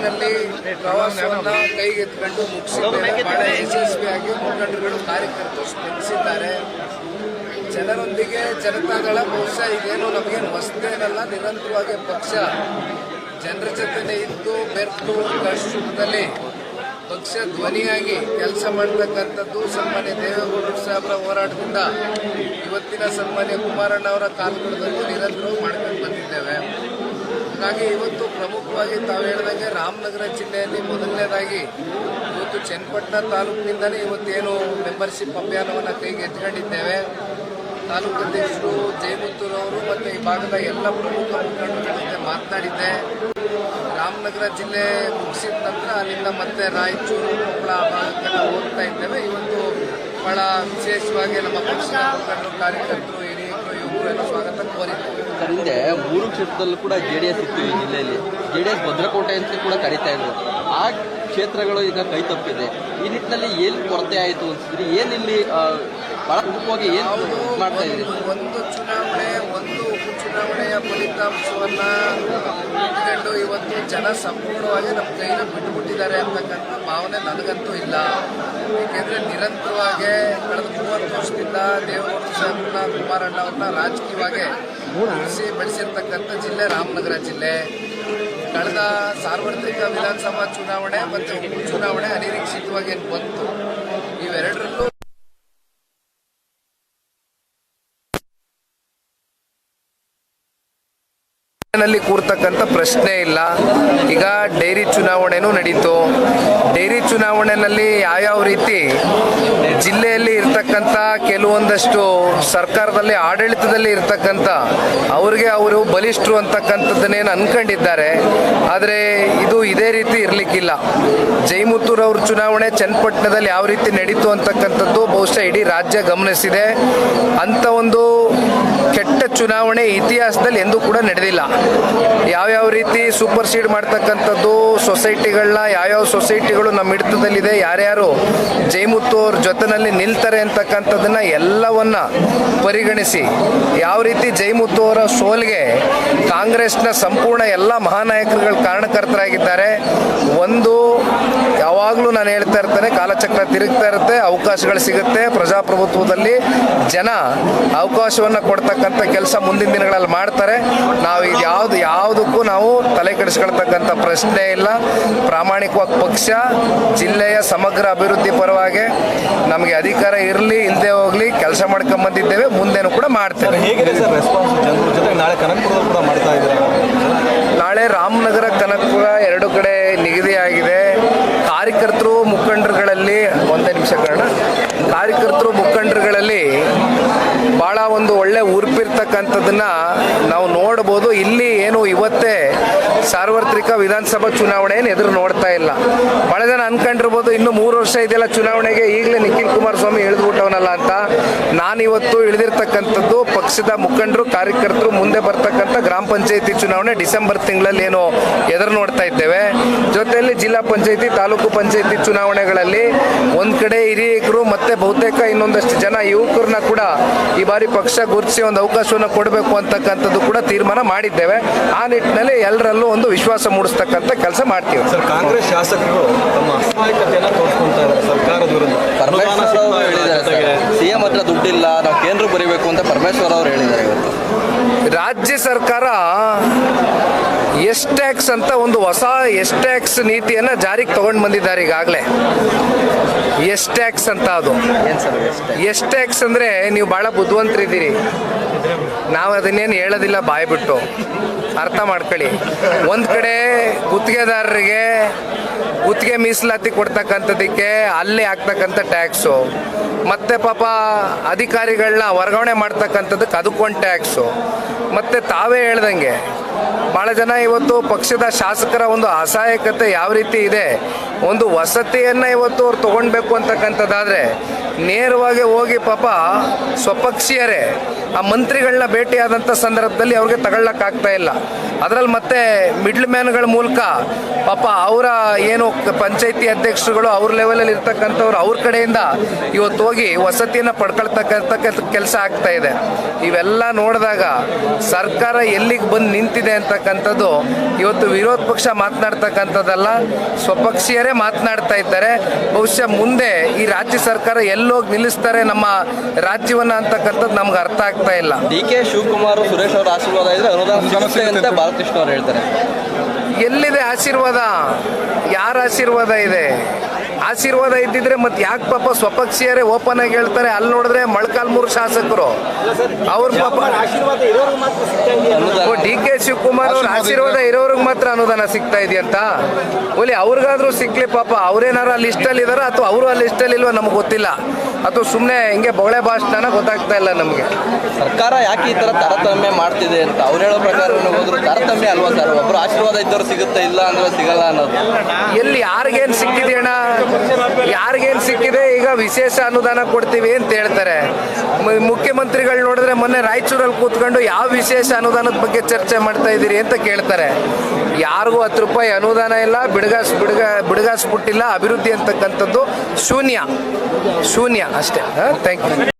ಜಿಲ್ಲೆನಲ್ಲಿ ಪ್ರವಾಸವನ್ನ ಕೈಗೆತ್ಕೊಂಡು ಮುಗಿಸಿದ್ದಾರೆ. ಬಹಳ ಯಶಸ್ವಿಯಾಗಿ ಮುಖಂಡರುಗಳು, ಕಾರ್ಯಕರ್ತರು ಸ್ಪಂದಿಸಿದ್ದಾರೆ. ಜನರೊಂದಿಗೆ ಜನತಾದಳ ಬಹುಶಃ ಇದೇನು ನಮಗೇನು ಹೊಸದೇನಲ್ಲ ನಿರಂತರವಾಗಿ ಪಕ್ಷ ಜನರ ಜೊತೆ ಇದ್ದು ಬೆರ್ತು ಕಷ್ಟದಲ್ಲಿ ಪಕ್ಷ ಧ್ವನಿಯಾಗಿ ಕೆಲಸ ಮಾಡತಕ್ಕಂಥದ್ದು ಸನ್ಮಾನ್ಯ ದೇವೇಗೌಡರು ಸಾಹೇಬರ ಹೋರಾಟದಿಂದ. ಇವತ್ತಿನ ಸನ್ಮಾನ್ಯ ಕುಮಾರಣ್ಣ ಅವರ ಕಾಲಘಟ್ಟದಲ್ಲೂ ನಿರಂತರವಾಗಿ ಮಾಡ್ಕೊಂಡು ಬಂದಿದ್ದೇವೆ. ಹಾಗಾಗಿ ಇವತ್ತು ಪ್ರಮುಖವಾಗಿ ತಾವು ಹೇಳ್ದಂಗೆ ರಾಮನಗರ ಜಿಲ್ಲೆಯಲ್ಲಿ ಮೊದಲನೇದಾಗಿ ಇವತ್ತು ಚನ್ನಪಟ್ಟಣ ತಾಲೂಕಿನಿಂದಲೇ ಇವತ್ತೇನು ಮೆಂಬರ್ಶಿಪ್ ಅಭಿಯಾನವನ್ನು ಕೈಗೆ ಎತ್ಕೊಂಡಿದ್ದೇವೆ ತಾಲೂಕು ಅಧ್ಯಕ್ಷರು ಜಯಮುತ್ತೂರವರು ಮತ್ತು ಈ ಭಾಗದ ಎಲ್ಲ ಪ್ರಮುಖ ಮುಖಂಡರ ಜೊತೆ ಮಾತನಾಡಿದ್ದೆ. ರಾಮನಗರ ಜಿಲ್ಲೆ ಮುಗಿಸಿದ ನಂತರ ಅಲ್ಲಿಂದ ಮತ್ತೆ ರಾಯಚೂರು, ಕೊಪ್ಪಳ ಭಾಗಕ್ಕೆಲ್ಲ ಹೋಗ್ತಾ ಇದ್ದೇವೆ. ಇವತ್ತು ಬಹಳ ವಿಶೇಷವಾಗಿ ನಮ್ಮ ಪಕ್ಷದ ಮುಖಂಡರು, ಕಾರ್ಯಕರ್ತರು, ಹಿರಿಯರು ಇವರು ಎಲ್ಲ ಸ್ವಾಗತ ಕೋರಿದ್ದೇವೆ. ಸರ್ ಹಿಂದೆ ಮೂರು ಕ್ಷೇತ್ರದಲ್ಲೂ ಕೂಡ ಜೆ ಡಿ ಎಸ್ ಇತ್ತು ಈ ಜಿಲ್ಲೆಯಲ್ಲಿ. ಜೆ ಡಿ ಎಸ್ ಭದ್ರಕೋಟೆ ಅಂತ ಕೂಡ ಕರೀತಾ ಇದ್ರು. ಆ ಕ್ಷೇತ್ರಗಳು ಈಗ ಕೈ ತಪ್ಪಿದೆ. ಈ ನಿಟ್ಟಿನಲ್ಲಿ ಏನು ಕೊರತೆ ಆಯಿತು ಅನ್ಸಿದ್ರಿ? ಏನಿಲ್ಲಿ ಬಹಳ ಪ್ರಮುಖವಾಗಿ ಏನು ಮಾಡ್ತಾ ಇದ್ರಿ ಒಂದು- ಒಂದು ಚುನಾವಣೆ ಒಂದು ಉಪಚುನಾವಣೆಯ ಫಲಿತಾಂಶವನ್ನ ಇಟ್ಕೊಂಡು ಇವತ್ತು ಜನ ಸಂಪೂರ್ಣವಾಗಿ ನಮ್ಮ ಕೈನ ಬಿಟ್ಟುಬಿಟ್ಟಿದ್ದಾರೆ ಅಂತಕ್ಕಂಥ ಭಾವನೆ ನನಗಂತೂ ಇಲ್ಲ. ಏಕೆಂದ್ರೆ ನಿರಂತರವಾಗಿ ಕಳೆದ ಮೂವತ್ತು ವರ್ಷದಿಂದ ದೇವೇಗೌಡ ಸಾಹೇಬ್ರನ್ನ ಕುಮಾರಣ್ಣ ಅವ್ರನ್ನ ರಾಜಕೀಯವಾಗಿ ಉಳಿಸಿ ಬೆಳೆಸಿರ್ತಕ್ಕಂಥ ಜಿಲ್ಲೆ, ರಾಮನಗರ ಜಿಲ್ಲೆ. ಕಳೆದ ಸಾರ್ವತ್ರಿಕ ವಿಧಾನಸಭಾ ಚುನಾವಣೆ ಮತ್ತು ಉಪಚುನಾವಣೆ ಅನಿರೀಕ್ಷಿತವಾಗಿ ಬಂತು. ಇವೆರಡರಲ್ಲೂ ನಲ್ಲಿ ಕೂರ್ತಕ್ಕಂಥ ಪ್ರಶ್ನೆ ಇಲ್ಲ. ಈಗ ಡೈರಿ ಚುನಾವಣೆನೂ ನಡೀತು. ಡೈರಿ ಚುನಾವಣೆಯಲ್ಲಿ ಯಾವ್ಯಾವ ರೀತಿ ಜಿಲ್ಲೆಯಲ್ಲಿ ಇರ್ತಕ್ಕಂಥ ಕೆಲವೊಂದಷ್ಟು ಸರ್ಕಾರದಲ್ಲಿ, ಆಡಳಿತದಲ್ಲಿ ಇರ್ತಕ್ಕಂಥ ಅವ್ರಿಗೆ ಅವರು ಬಲಿಷ್ಠರು ಅಂತಕ್ಕಂಥದ್ದನ್ನೇನು ಅನ್ಕೊಂಡಿದ್ದಾರೆ. ಆದರೆ ಇದು ಇದೇ ರೀತಿ ಇರಲಿಕ್ಕಿಲ್ಲ. ಜೈಮುತ್ತೂರ್ ಅವ್ರ ಚುನಾವಣೆ ಚನ್ನಪಟ್ಟಣದಲ್ಲಿ ಯಾವ ರೀತಿ ನಡೀತು ಅಂತಕ್ಕಂಥದ್ದು ಬಹುಶಃ ಇಡೀ ರಾಜ್ಯ ಗಮನಿಸಿದೆ. ಅಂತ ಒಂದು ಕೆಟ್ಟ ಚುನಾವಣೆ ಇತಿಹಾಸದಲ್ಲಿ ಎಂದೂ ಕೂಡ ನಡೆದಿಲ್ಲ. ಯಾವ್ಯಾವ ರೀತಿ ಸೂಪರ್ ಸೀಡ್ ಮಾಡ್ತಕ್ಕಂಥದ್ದು ಸೊಸೈಟಿಗಳನ್ನ, ಯಾವ್ಯಾವ ಸೊಸೈಟಿಗಳು ನಮ್ಮ ಹಿಡಿತದಲ್ಲಿದೆ, ಯಾರ್ಯಾರು ಜೈಮುತ್ತೂರ್ ಅವ್ರ ಜೊತೆನಲ್ಲಿ ನಿಲ್ತಾರೆ ಅಂತಕ್ಕಂಥದ್ದನ್ನ ಎಲ್ಲವನ್ನ ಪರಿಗಣಿಸಿ, ಯಾವ ರೀತಿ ಜೈಮುತ್ತು ಅವರ ಸೋಲ್ಗೆ ಕಾಂಗ್ರೆಸ್ನ ಸಂಪೂರ್ಣ ಎಲ್ಲ ಮಹಾನಾಯಕರುಗಳು ಕಾರಣಕರ್ತರಾಗಿದ್ದಾರೆ, ಒಂದು ಯಾವಾಗಲೂ ನಾನು ಹೇಳ್ತಾ ಇರ್ತೇನೆ, ಕಾಲಚಕ್ರ ತಿರುಗ್ತಾ ಇರುತ್ತೆ, ಅವಕಾಶಗಳು ಸಿಗುತ್ತೆ. ಪ್ರಜಾಪ್ರಭುತ್ವದಲ್ಲಿ ಜನ ಅವಕಾಶವನ್ನು ಕೊಡ್ತಕ್ಕಂಥ ಕೆಲಸ ಮುಂದಿನ ದಿನಗಳಲ್ಲಿ ಮಾಡ್ತಾರೆ. ನಾವು ಇದು ಯಾವುದು, ಯಾವುದಕ್ಕೂ ನಾವು ತಲೆ ಕೆಡಿಸ್ಕೊಳ್ತಕ್ಕಂಥ ಪ್ರಶ್ನೆ ಇಲ್ಲ. ಪ್ರಾಮಾಣಿಕವಾಗಿ ಪಕ್ಷ, ಜಿಲ್ಲೆಯ ಸಮಗ್ರ ಅಭಿವೃದ್ಧಿ ಪರವಾಗಿ ನಮಗೆ ಅಧಿಕಾರ ಇರಲಿ ಇಲ್ಲದೆ ಹೋಗಲಿ, ಕೆಲಸ ಮಾಡ್ಕೊಂಡ್ ಬಂದಿದ್ದೇವೆ, ಮುಂದೇನು ಕೂಡ ಮಾಡ್ತೇವೆ. ಹೇಗಿದೆ ಸರ್ ರೆಸ್ಪಾನ್ಸ್ ಜನರ ಜೊತೆ ನಾಳೆ ಕನಕಪುರದಲ್ಲಿ ಕೂಡ ಮಾಡ್ತಾ ಇದ್ದೀರಾ ನಾಳೆ ರಾಮನಗರ ಕನಕಪುರ ಎರಡು ಕಡೆ ನಿಗದಿಯಾಗಿದೆ ಕಾರ್ಯಕರ್ತರು ಮುಖಂಡರುಗಳಲ್ಲಿ ಒಂದೇ ನಿಮಿಷ ಕಾರಣ ಕಾರ್ಯಕರ್ತರು, ಮುಖಂಡರುಗಳಲ್ಲಿ ಭಾಳ ಒಂದು ಒಳ್ಳೆ ಉರುಪಿರ್ತಕ್ಕಂಥದ್ದನ್ನ ನಾವು ನೋಡ್ಬೋದು ಇಲ್ಲಿ ಏನು ಇವತ್ತೇ ಸಾರ್ವತ್ರಿಕ ವಿಧಾನಸಭಾ ಚುನಾವಣೆ ಏನು ಎದುರು ನೋಡ್ತಾ ಇಲ್ಲ. ಭಾಳ ಜನ ಅನ್ಕೊಂಡಿರ್ಬೋದು ಇನ್ನು ಮೂರು ವರ್ಷ ಇದೆಲ್ಲ ಚುನಾವಣೆಗೆ, ಈಗಲೇ ನಿಖಿಲ್ ಕುಮಾರಸ್ವಾಮಿ ಇಳಿದ್ಬಿಟ್ಟವನಲ್ಲ ಅಂತ ನಾನಿವತ್ತು ಇಳಿದಿರ್ತಕ್ಕಂಥದ್ದು ಪಕ್ಷದ ಮುಖಂಡರು, ಕಾರ್ಯಕರ್ತರು ಮುಂದೆ ಬರ್ತಕ್ಕಂಥ ಗ್ರಾಮ ಪಂಚಾಯತಿ ಚುನಾವಣೆ ಡಿಸೆಂಬರ್ ತಿಂಗಳಲ್ಲಿ ಏನು ಎದುರು ನೋಡ್ತಾ ಇದ್ದೇವೆ. ಜೊತೆಯಲ್ಲಿ ಜಿಲ್ಲಾ ಪಂಚಾಯತಿ, ತಾಲೂಕು ಪಂಚಾಯತಿ ಚುನಾವಣೆಗಳಲ್ಲಿ ಒಂದು ಕಡೆ ಹಿರಿಯಕರು ಮತ್ತೆ ಬಹುತೇಕ ಇನ್ನೊಂದಷ್ಟು ಜನ ಯುವಕರನ್ನ ಕೂಡ ಈ ಬಾರಿ ಪಕ್ಷ ಗುರುತಿಸಿ ಒಂದು ಅವಕಾಶವನ್ನು ಕೊಡಬೇಕು ಅಂತಕ್ಕಂಥದ್ದು ಕೂಡ ತೀರ್ಮಾನ ಮಾಡಿದ್ದೇವೆ. ಆ ನಿಟ್ಟಿನಲ್ಲಿ ಎಲ್ಲರಲ್ಲೂ ಒಂದು ವಿಶ್ವಾಸ ಮೂಡಿಸ್ತಕ್ಕಂಥ ಕೆಲಸ ಮಾಡ್ತೀವಿ. ಸರ್, ಕಾಂಗ್ರೆಸ್ ಶಾಸಕರು ತಮ್ಮ ಅಸಹಾಯಕತೆಯನ್ನು ತೋರಿಸ್ಕೊಂತಾ ಇದ್ದಾರೆ. ಸರ್ಕಾರದ ವಿರುದ್ಧ. ಪರಮೇಶ್ವರ್ ಅವರು ಹೇಳಿದ್ದಾರೆ ಜೊತೆಗೆ ಸರ್. ಸಿ ಎಂ ಹತ್ರ ದುಡ್ಡಿಲ್ಲ ನಾವು ಕೇಂದ್ರ ಬರೀಬೇಕು ಅಂತ ಪರಮೇಶ್ವರ ಅವರು ಹೇಳಿದ್ದಾರೆ ಇವತ್ತು. ರಾಜ್ಯ ಸರ್ಕಾರ ಎಸ್ ಟ್ಯಾಕ್ಸ್ ಅಂತ ಒಂದು ಹೊಸ ಎಸ್ ಟ್ಯಾಕ್ಸ್ ನೀತಿಯನ್ನು ಜಾರಿಗೆ ತಗೊಂಡು ಬಂದಿದ್ದಾರೆ ಈಗಾಗಲೇ. ಎಸ್ ಟ್ಯಾಕ್ಸ್ ಅಂತ ಅದು. ಏನು ಸರ್ ಎಷ್ಟು ಎಸ್ ಟ್ಯಾಕ್ಸ್ ಅಂದರೆ ನೀವು ಭಾಳ ಬುದ್ಧಿವಂತರಿದ್ದೀರಿ. ನಾವು ಅದನ್ನೇನು ಹೇಳೋದಿಲ್ಲ ಬಾಯ್ಬಿಟ್ಟು. ಅರ್ಥ ಮಾಡ್ಕೊಳ್ಳಿ. ಒಂದು ಕಡೆ ಗುತ್ತಿಗೆದಾರರಿಗೆ ಗುತ್ತಿಗೆ ಮೀಸಲಾತಿ ಕೊಡ್ತಕ್ಕಂಥದಕ್ಕೆ ಅಲ್ಲಿ ಹಾಕ್ತಕ್ಕಂಥ ಟ್ಯಾಕ್ಸು. ಮತ್ತೆ ಪಾಪ ಅಧಿಕಾರಿಗಳನ್ನ ವರ್ಗಾವಣೆ ಮಾಡ್ತಕ್ಕಂಥದ್ದಕ್ಕೆ ಅದಕ್ಕೊಂದು ಟ್ಯಾಕ್ಸು. ಮತ್ತೆ ತಾವೇ ಹೇಳ್ದಂಗೆ ಭಾಳ ಜನ ಇವತ್ತು ಪಕ್ಷದ ಶಾಸಕರ ಒಂದು ಅಸಹಾಯಕತೆ ಯಾವ ರೀತಿ ಇದೆ, ಒಂದು ವಸತಿಯನ್ನು ಇವತ್ತು ಅವ್ರು ತೊಗೊಳ್ಬೇಕು ಅಂತಕ್ಕಂಥದ್ದಾದರೆ ನೇರವಾಗಿ ಹೋಗಿ ಪಾಪ ಸ್ವಪಕ್ಷೀಯರೇ, ಆ ಮಂತ್ರಿಗಳನ್ನ ಭೇಟಿಯಾದಂಥ ಸಂದರ್ಭದಲ್ಲಿ ಅವ್ರಿಗೆ ತಗೊಳ್ಳೋಕ್ಕಾಗ್ತಾ ಇಲ್ಲ. ಅದರಲ್ಲಿ ಮತ್ತೆ ಮಿಡ್ಲ್ ಮ್ಯಾನ್ಗಳ ಮೂಲಕ ಪಾಪ ಅವರ ಏನು ಪಂಚಾಯಿತಿ ಅಧ್ಯಕ್ಷರುಗಳು ಅವ್ರ ಲೆವೆಲಲ್ಲಿ ಇರ್ತಕ್ಕಂಥವ್ರು ಅವ್ರ ಕಡೆಯಿಂದ ಇವತ್ತು ಹೋಗಿ ವಸತಿಯನ್ನು ಪಡ್ಕೊಳ್ತಕ್ಕಂಥ ಕೆಲಸ ಆಗ್ತಾ ಇದೆ. ಇವೆಲ್ಲ ನೋಡಿದಾಗ ಸರ್ಕಾರ ಎಲ್ಲಿಗೆ ಬಂದು ನಿಂತಿದೆ ಅಂತಕ್ಕಂಥದ್ದು ಇವತ್ತು ವಿರೋಧ ಪಕ್ಷ ಮಾತನಾಡ್ತಕ್ಕಂಥದ್ದಲ್ಲ, ಸ್ವಪಕ್ಷೀಯರೇ ಮಾತನಾಡ್ತಾ ಇದ್ದಾರೆ. ಬಹುಶಃ ಮುಂದೆ ಈ ರಾಜ್ಯ ಸರ್ಕಾರ ಎಲ್ಲೋಗಿ ನಿಲ್ಲಿಸ್ತಾರೆ ನಮ್ಮ ರಾಜ್ಯವನ್ನ ಅಂತಕ್ಕಂಥದ್ದು ನಮ್ಗೆ ಅರ್ಥ ಆಗ್ತಾ ಇಲ್ಲ. ಡಿ ಕೆ ಶಿವಕುಮಾರ್ ಸುರೇಶ್ ಅವರ ಆಶೀರ್ವಾದ ಇದ್ರೆ ಅನುದಾನ ಸಮಸ್ಯೆ ಅಂತ ಬಾಲಕೃಷ್ಣ ಅವರು ಹೇಳ್ತಾರೆ? ಎಲ್ಲಿದೆ ಆಶೀರ್ವಾದ? ಯಾರ ಆಶೀರ್ವಾದ ಇದೆ? ಆಶೀರ್ವಾದ ಇದ್ದಿದ್ರೆ ಮತ್ತೆ ಯಾಕೆ ಪಾಪ ಸ್ವಪಕ್ಷೀಯರೇ ಓಪನ್ ಆಗಿ ಹೇಳ್ತಾರೆ? ಅಲ್ಲಿ ನೋಡಿದ್ರೆ ಮೊಳಕಾಲ್ಮೂರು ಶಾಸಕರು. ಅವ್ರ ಪಾಪ ಆಶೀರ್ವಾದ ಇರೋರು ಮಾತ್ರ ಸಿಗ್ತಾ ಇದೆಯಾ? ಅನುದಾನ ಡಿ ಕೆ ಶಿವಕುಮಾರ್ ಅವ್ರ ಆಶೀರ್ವಾದ ಇರೋರಿಗೆ ಮಾತ್ರ ಅನುದಾನ ಸಿಗ್ತಾ ಇದೆಯಂತ? ಓಲಿ ಅವ್ರಿಗಾದ್ರೂ ಸಿಗ್ಲಿ ಪಾಪ. ಅವ್ರೇನಾರ ಅಲ್ಲಿ ಇಷ್ಟಲ್ಲಿ ಇದಾರ ಅಥವಾ ಅವರು ಅಲ್ಲಿ ಇಷ್ಟಲ್ಲಿ ಇಲ್ವಾ ನಮ್ಗೆ ಗೊತ್ತಿಲ್ಲ. ಅಥವಾ ಸುಮ್ಮನೆ ಹಿಂಗೆ ಬೊಗಳೆ ಭಾಷಣ ಗೊತ್ತಾಗ್ತಾ ಇಲ್ಲ ನಮಗೆ. ಸರ್ಕಾರ ಯಾಕೆ ಈ ತರ ತಾರತಮ್ಯ ಮಾಡ್ತಿದೆ ಅಂತ? ಅವ್ರು ಹೇಳೋ ಪ್ರಕಾರ ಹೋದ್ರು ತಾರತಮ್ಯ ಅಲ್ವಾ ಸರ್? ಒಬ್ರು ಆಶೀರ್ವಾದ ಇದ್ದವ್ರು ಸಿಗುತ್ತೆ ಇಲ್ಲ ಅಂದ್ರೆ ಸಿಗಲ್ಲ ಅನ್ನೋದು. ಎಲ್ಲಿ ಯಾರಿಗೇನು ಸಿಕ್ಕಿದೆ ಅಣ್ಣ ಯಾರಿಗೇನು ಸಿಕ್ಕಿದೆ, ಈಗ ವಿಶೇಷ ಅನುದಾನ ಕೊಡ್ತೀವಿ ಅಂತ ಹೇಳ್ತಾರೆ. ಮುಖ್ಯಮಂತ್ರಿಗಳು ನೋಡಿದ್ರೆ ಮೊನ್ನೆ ರಾಯಚೂರಲ್ಲಿ ಕೂತ್ಕೊಂಡು ಯಾವ ವಿಶೇಷ ಅನುದಾನದ ಬಗ್ಗೆ ಚರ್ಚೆ ಮಾಡ್ತಾ ಇದ್ದೀರಿ ಅಂತ ಕೇಳ್ತಾರೆ. ಯಾರಿಗೂ ಹತ್ತು ರೂಪಾಯಿ ಅನುದಾನ ಇಲ್ಲ, ಬಿಡಗಾಸ್, ಬಿಡಗ, ಬಿಡಗಾಸ್ ಬಿಟ್ಟಿಲ್ಲ ಅಭಿವೃದ್ಧಿ ಅಂತಕ್ಕಂಥದ್ದು ಶೂನ್ಯ. ಶೂನ್ಯ ಅಷ್ಟೇ. Thank you